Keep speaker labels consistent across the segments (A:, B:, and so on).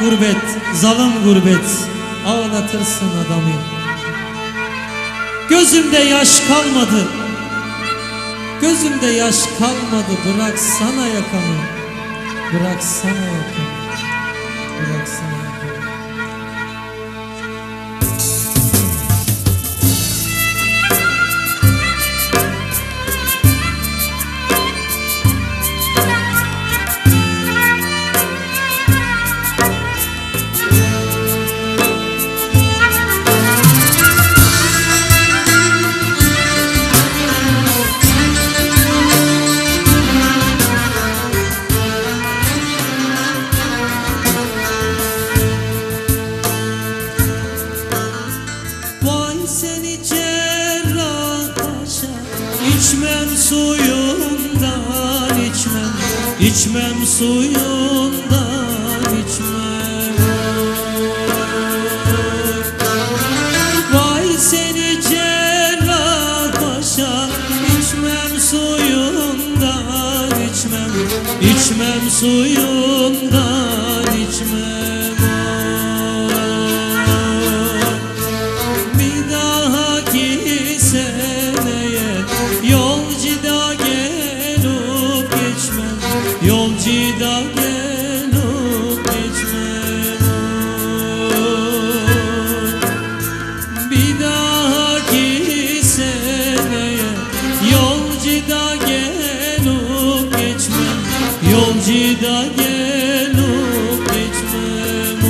A: gurbet, zalim gurbet Ağlatırsın adamı. Gözümde yaş kalmadı Gözümde yaş kalmadı. Bıraksana yakamı Bıraksana yakamı Bıraksana yakamı içmem suyundan içmem. Vay seni cerrah paşa İçmem suyundan içmem. İçmem suyundan Yolcuda gelip geçmem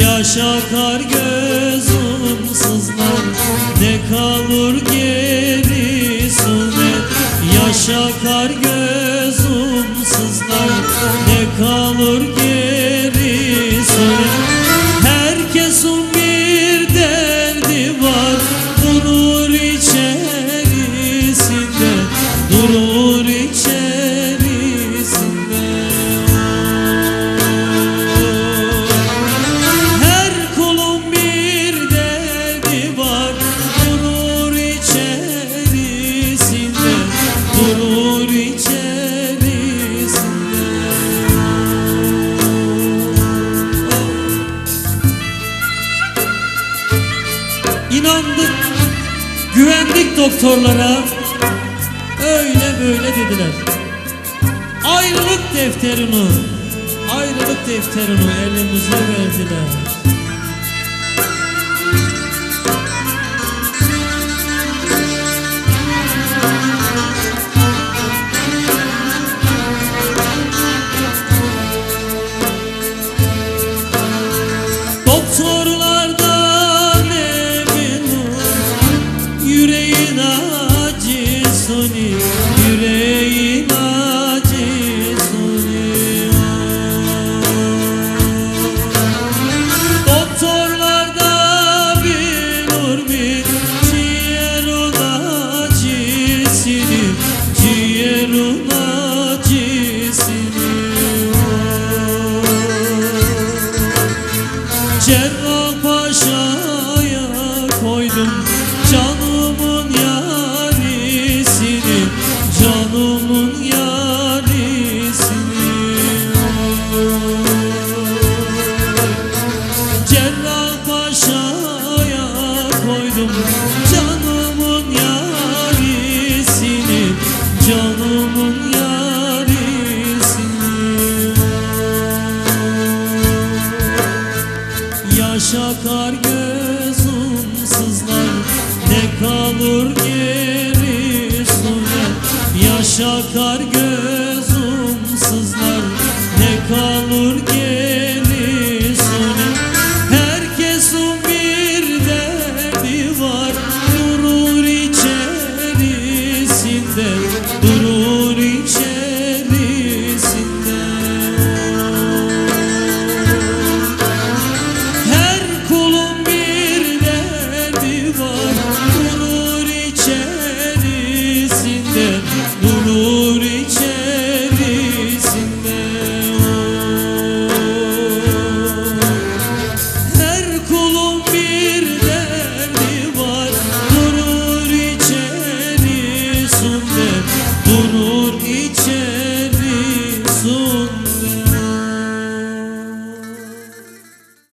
A: Yaşa kar gözüm sızlar Ne kalır geri Yaşa kar gözüm sızlar Ne kalır geri doktorlara Öyle böyle dediler. Ayrılık defterini Ayrılık defterini elimize verdiler acısını Yüreğin acısını Doktorlarda bilir mi Ciğerin acısını Ciğerin acısını Cerrahpaşa'ya yarisini Yaşa kar gözüm sızlar Ne kalır geri sunet Yaşa kar gözüm sızlar